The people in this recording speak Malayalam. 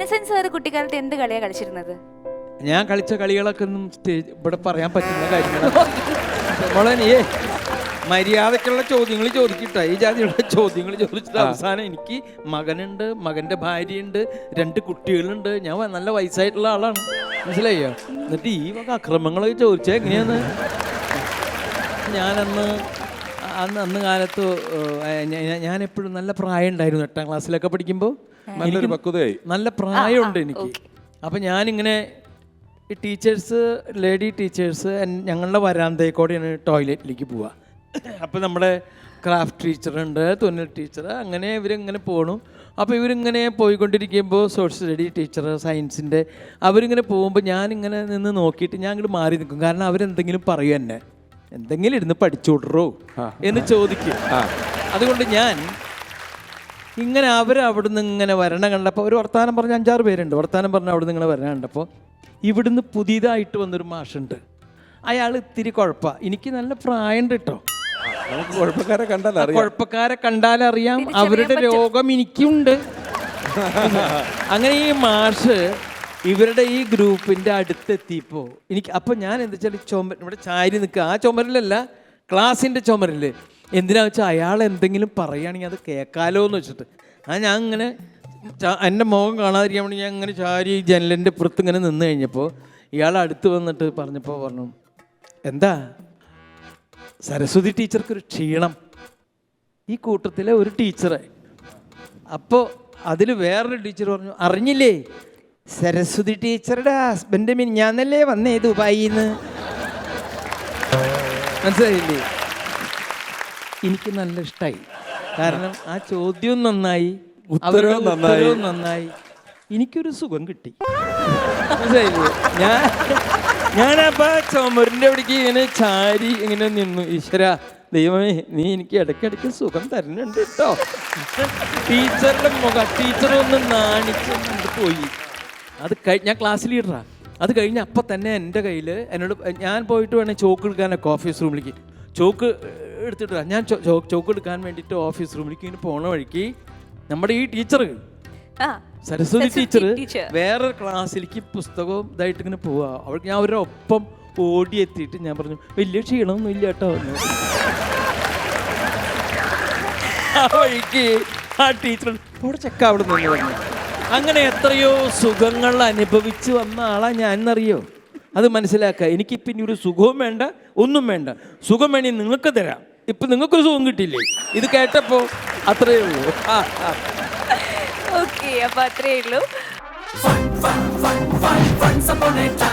ഇന്നസെൻസ് സാർ കുട്ടിക്കാലത്ത് എന്ത് കളിയാ കളിച്ചിരുന്നത്? ഞാൻ കളിച്ച കളികളൊക്കെ ഒന്നും സ്റ്റേജ് ഇവിടെ പറയാൻ പറ്റുന്ന കാര്യങ്ങളാണ് മോളെ മര്യാദക്കുള്ള ചോദ്യങ്ങൾ ചോദിക്കട്ടെ. ഈ ജാതിയുള്ള ചോദ്യങ്ങൾ ചോദിച്ചിട്ട് അവസാനം എനിക്ക് മകനുണ്ട് മകന്റെ ഭാര്യയുണ്ട് രണ്ട് കുട്ടികളുണ്ട്. ഞാൻ നല്ല വയസ്സായിട്ടുള്ള ആളാണ്. മനസ്സിലായോ? എന്നിട്ട് ഈ വക അക്രമങ്ങളൊക്കെ ചോദിച്ചാൽ എങ്ങനെയാന്ന് ഞാനന്ന് അന്ന് അന്ന് കാലത്ത് ഞാൻ എപ്പോഴും നല്ല പ്രായം ഉണ്ടായിരുന്നു എട്ടാം ക്ലാസ്സിലൊക്കെ പഠിക്കുമ്പോൾ നല്ലൊരു പക്വതയായി. നല്ല പ്രായമുണ്ട് എനിക്ക്. അപ്പം ഞാനിങ്ങനെ ഈ ടീച്ചേഴ്സ് ലേഡി ടീച്ചേഴ്സ് ഞങ്ങളുടെ വരാന്തയിൽ കൂടെയാണ് ടോയ്ലറ്റിലേക്ക് പോവുക അപ്പോൾ നമ്മുടെ ക്രാഫ്റ്റ് ടീച്ചറുണ്ട് തുന്നൽ ടീച്ചർ അങ്ങനെ ഇവരിങ്ങനെ പോണു. അപ്പോൾ ഇവരിങ്ങനെ പോയിക്കൊണ്ടിരിക്കുമ്പോൾ സോഷ്യൽ സ്റ്റഡി ടീച്ചർ സയൻസിന്റെ അവരിങ്ങനെ പോകുമ്പോൾ ഞാനിങ്ങനെ നിന്ന് നോക്കിയിട്ട് ഞാൻ ഇങ്ങോട്ട് മാറി നിൽക്കും. കാരണം അവരെന്തെങ്കിലും പറയും എന്നെ. എന്തെങ്കിലും ഇരുന്ന് പഠിച്ചു വിടറോ എന്ന് ചോദിക്കും. അതുകൊണ്ട് ഞാൻ ഇങ്ങനെ അവർ അവിടുന്ന് ഇങ്ങനെ വരണ കണ്ടപ്പോൾ ഒരു വർത്തമാനം പറഞ്ഞ അഞ്ചാറ് പേരുണ്ട്. വർത്തമാനം പറഞ്ഞ അവിടുന്ന് ഇങ്ങനെ വരണ കണ്ടപ്പോൾ ഇവിടുന്ന് പുതിയതായിട്ട് വന്നൊരു മാഷുണ്ട്. അയാൾ ഇത്തിരി കുഴപ്പമാണ് എനിക്ക് നല്ല പ്രായമുണ്ട് കേട്ടോ കുഴപ്പക്കാരെ കണ്ടാൽ കുഴപ്പക്കാരെ കണ്ടാലറിയാം അവരുടെ രോഗം എനിക്കുണ്ട്. അങ്ങനെ ഈ മാഷ് ഇവരുടെ ഈ ഗ്രൂപ്പിന്റെ അടുത്തെത്തിയപ്പോൾ എനിക്ക് അപ്പം ഞാൻ എന്താ വെച്ചാൽ ചുമ ഇവിടെ ചാരി നിൽക്കുക. ആ ചുമരിലല്ല ക്ലാസ്സിന്റെ ചുമരിൽ. എന്തിനാ വെച്ചാൽ അയാൾ എന്തെങ്കിലും പറയുകയാണെങ്കിൽ അത് കേൾക്കാലോ എന്ന് വെച്ചിട്ട്. ആ ഞാൻ ഇങ്ങനെ എന്റെ മുഖം കാണാതിരിക്കാൻ വേണ്ടി ഞാൻ ഇങ്ങനെ ചാരി ജനലിന്റെ പുറത്ത് ഇങ്ങനെ നിന്ന് കഴിഞ്ഞപ്പോൾ ഇയാൾ അടുത്ത് വന്നിട്ട് പറഞ്ഞപ്പോൾ പറഞ്ഞു എന്താ? സരസ്വതി ടീച്ചർക്കൊരു ക്ഷീണം. ഈ കൂട്ടത്തിലെ ഒരു ടീച്ചറെ. അപ്പോൾ അതിൽ വേറൊരു ടീച്ചർ പറഞ്ഞു അറിഞ്ഞില്ലേ? സരസ്വതി ടീച്ചറുടെ ഹസ്ബൻഡ് മിനിഞ്ഞാന്നല്ലേ വന്നേ ദുബായിന്ന്? മനസ്സിലായില്ലേ? എനിക്ക് നല്ല ഇഷ്ടമായി കാരണം ആ ചോദ്യവും നന്നായി ഉത്തരവും നന്നായി. നന്നായി. എനിക്കൊരു സുഖം കിട്ടി. ഞാൻ ഞാനപ്പോ ചോമറിന്റെ അവിടേക്ക് ഇങ്ങനെ ചാരി ഇങ്ങനെ നിന്നു. ഈശ്വര ദൈവമേ നീ എനിക്ക് ഇടയ്ക്കിടയ്ക്ക് സുഖം തരുന്നുണ്ട് കേട്ടോ. ടീച്ചറുടെ മുഖം ടീച്ചർ ഒന്ന് നാണിച്ച് പോയി. അത് കഴി ഞാൻ ക്ലാസ് ലീഡറാ അത് കഴിഞ്ഞ് അപ്പം തന്നെ എന്റെ കയ്യിൽ എന്നോട് ഞാൻ പോയിട്ട് വേണേൽ ചോക്ക് എടുക്കാനൊക്കെ ഓഫീസ് റൂമിലേക്ക് ചോക്ക് എടുത്തിട്ട് ഞാൻ ചോക്ക് എടുക്കാൻ വേണ്ടിയിട്ട് ഓഫീസ് റൂമിലേക്ക് ഇങ്ങനെ പോണ വഴിക്ക് നമ്മുടെ ഈ ടീച്ചർ സരസ്വതി ടീച്ചർ. വേറെ ക്ലാസ്സിലേക്ക് പുസ്തകവും ഇതായിട്ട് ഇങ്ങനെ പോവാ. അവൾക്ക് ഞാൻ അവരുടെ ഒപ്പം ഓടി എത്തിയിട്ട് ഞാൻ പറഞ്ഞു വലിയ ക്ഷീണമൊന്നും ഇല്ല കേട്ടോ ആ വഴിക്ക് ആ ടീച്ചർ ചെക്ക അവിടെ നിന്ന് പറഞ്ഞു അങ്ങനെ എത്രയോ സുഖങ്ങൾ അനുഭവിച്ച് വന്ന ആളാ ഞാൻ എന്നറിയോ അത് മനസ്സിലാക്കുക എനിക്ക് പിന്നെ ഒരു സുഖവും വേണ്ട ഒന്നും വേണ്ട. സുഖം വേണമെങ്കിൽ നിങ്ങൾക്ക് തരാം. ഇപ്പൊ നിങ്ങൾക്കൊരു സുഖം കിട്ടിയില്ലേ ഇത് കേട്ടപ്പോ അത്രയേ ഉള്ളൂ ഓക്കെ അപ്പൊ അത്രേ ഉള്ളൂ Once upon a time,